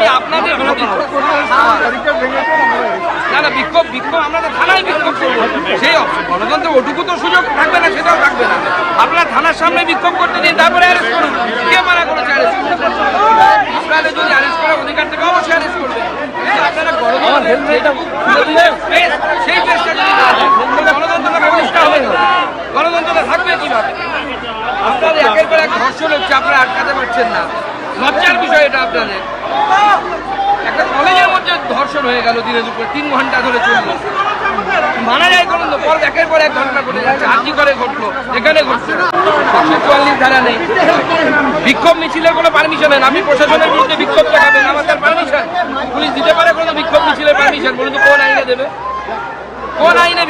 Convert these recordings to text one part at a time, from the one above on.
আমি আপনাদের বিক্ষোভ না না বিক্ষোভ বিক্ষোভ আমরা থানায় বিক্ষোভ করব। সেই গণতন্ত্র ওটুকু তো সুযোগ থাকবে না সেটাও থাকবে না। আপনারা থানার সামনে বিক্ষোভ করতে দিন তারপরে অ্যারেস্ট করুন। কে মানা করেছে অ্যারেস্ট যদি অ্যারেস্ট করার অধিকার থেকে অবশ্যই অ্যারেস্ট করবে আপনারা সেই চেষ্টা প্রতিষ্ঠা হবে গণতন্ত্রটা থাকবে কীভাবে? আপনাদের একের পর এক ধর্ষণ হচ্ছে আপনারা আটকাতে পারছেন না। লজ্জার বিষয় এটা আপনাদের। একটা কলেজের মধ্যে ধর্ষণ হয়ে গেল দিনের দুপুরে, তিন ঘণ্টা ধরে চলল। মানা যায় করুন তো, পর একের পর এক ঘটনা ঘটে যাচ্ছে আজই করে ঘটলো, এখানে নেই। বিক্ষোভ মিছিলের কোনো পারমিশন নেই আপনি প্রশাসনের বিরুদ্ধে বিক্ষোভ দেখাবেন আমার তার পারমিশন পুলিশ দিতে পারে কোনো বিক্ষোভ মিছিলের পারমিশন বলুন তো, কোন আইনে দেবে? কোন আইনে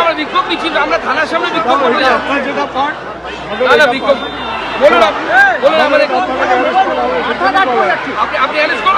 আমরা বিক্ষোভ মিছিল, আমরা থানার সামনে বিক্ষোভ করতে না না, বিক্ষোভ বলুন আপনি বলুন আমাদের আপনি আপনি অ্যারেস্ট করুন তাহলে আরে আনলফুল অ্যাক্টিভিটি আমরা দাঁড়িয়ে আছি আন্দোলন কেউ চালাবে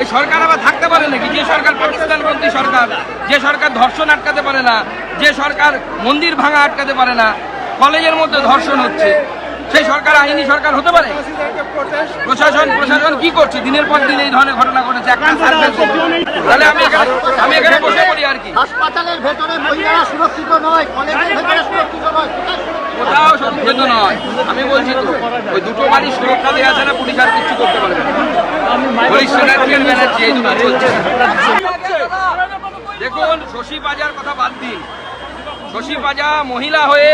এই সরকার আবার থাকতে পারে নাকি? যে সরকার পাকিস্তানপন্থী সরকার যে সরকার ধর্ষণ আটকাতে পারে না যে সরকার মন্দির ভাঙা আটকাতে পারে না কলেজের মধ্যে ধর্ষণ হচ্ছে সেই সরকার আইনি সরকার হতে পারে? প্রশাসন প্রশাসন কি করছে? দিনের পর দিন এই ধরনের ঘটনা ঘটেছে একটা তাহলে আমি আমি এখানে বসে পড়ি আর কি। হাসপাতালের ভেতরে মহিলারা সুরক্ষিত নয় কলেজের ভেতরে সুরক্ষিত নয় কোথাও সুরক্ষিত নয়। আমি বলছি তো ওই দুটো বাড়ি সুরক্ষা দেওয়া আছে না পুলিশ আর কিছু করতে পারবে না। দেখুন শশী বাজার কথা বাদ দিন। শশী বাজা মহিলা হয়ে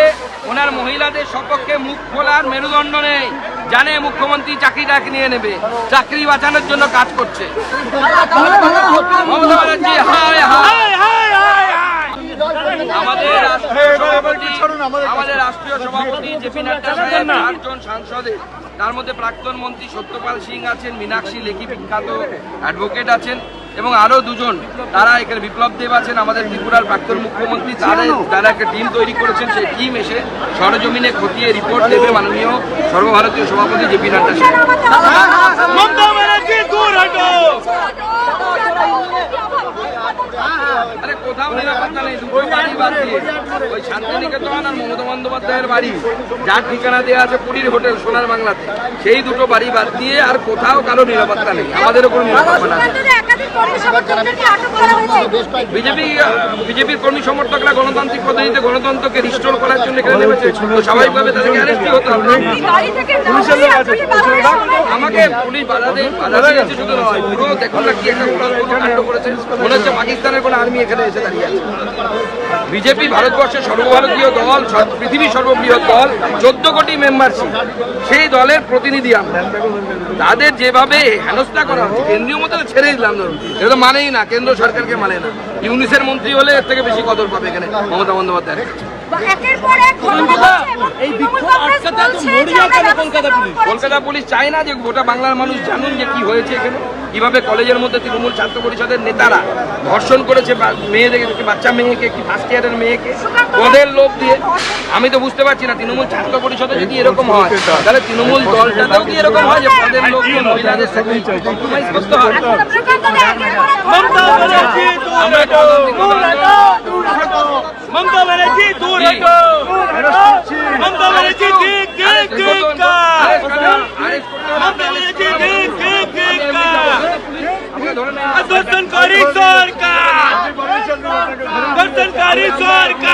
ওনার মহিলাদের সপক্ষে মুখ খোলার মেরুদণ্ড নেই। জানে মুখ্যমন্ত্রী চাকরিটা নিয়ে নেবে। চাকরি বাঁচানোর জন্য কাজ করছে। মমতা ব্যানার্জি হায় হায় আমাদের রাষ্ট্রীয় সভাপতি আমাদের রাষ্ট্রীয় সভাপতি জেপি নাড্ডা সাহেব চারজন সাংসদের তার মধ্যে প্রাক্তন মন্ত্রী সত্যপাল সিং আছেন মীনাক্ষী লেখি বিখ্যাত অ্যাডভোকেট আছেন এবং আরও দুজন তারা এখানে বিপ্লব দেব আছেন আমাদের ত্রিপুরার প্রাক্তন মুখ্যমন্ত্রী তাদের তারা একটা টিম তৈরি করেছেন সেই টিম এসে সরজমিনে খতিয়ে রিপোর্ট দেবে মাননীয় সর্বভারতীয় সভাপতি জেপি নাড্ডা সাহেব মমতা ব্যানার্জি দূর হটো আরে কোথাও নিরাপত্তা নেই দুটো বাড়ি বাদ দিয়ে ওই শান্তিনিকেতন আর মমতা বন্দ্যোপাধ্যায়ের বাড়ি যার ঠিকানা দেওয়া আছে পুরীর হোটেল সোনার বাংলাতে। সেই দুটো বাড়ি বাদ দিয়ে আর কোথাও কারও নিরাপত্তা নেই। আমাদের কোনো নিরাপত্তা না বিজেপি বিজেপির কর্মী সমর্থকরা গণতান্ত্রিক পদ্ধতিতে গণতন্ত্রকে রিস্টোর করার জন্য এখানে নেমেছে। তো স্বাভাবিকভাবে তাদেরকে অ্যারেস্টই হতে হবে। আমাকে পুলিশ বাধা দেয় বাধা দিয়েছে শুধু নয় পুরো দেখুন না কি একটা কাণ্ড করেছে। মনে হচ্ছে পাকিস্তানের কোনো আর্মি এখানে এসে দাঁড়িয়ে আছে। বিজেপি ভারতবর্ষের সর্বভারতীয় দল পৃথিবীর সর্ববৃহৎ দল চোদ্দ কোটি মেম্বারশিপ সেই দলের প্রতিনিধি আমরা। তাদের যেভাবে হেনস্থা করা হচ্ছে কেন্দ্রীয় মন্ত্রী তো ছেড়ে দিলাম এটা তো মানেই না কেন্দ্র সরকারকে মানে না। ইউনিসের মন্ত্রী হলে এর থেকে বেশি কদর পাবে এখানে মমতা বন্দ্যোপাধ্যায়। কলকাতা পুলিশ চায় না যে গোটা বাংলার মানুষ জানুন যে কি হয়েছে এখানে। কীভাবে কলেজের মধ্যে তৃণমূল ছাত্র পরিষদের নেতারা ধর্ষণ করেছে মেয়েদেরকে বাচ্চা মেয়েকে কি ফার্স্ট ইয়ারের মেয়েকে পদের লোভ দিয়ে, আমি তো বুঝতে পারছি না, তৃণমূল ছাত্র পরিষদে যদি এরকম হয়, তাহলে তৃণমূল দলটাতেও কি এরকম হয় যে পদের লোভ দিয়ে মহিলাদের সাথে কম্প্রোমাইজ করতে হয় দূর হটো মমতা ব্যানার্জি ঠিক ঠিক ঠিক কা মমতা ব্যানার্জি ঠিক ঠিক ঠিক কা দর্শনকারী সরকার দর্শনকারী সরকার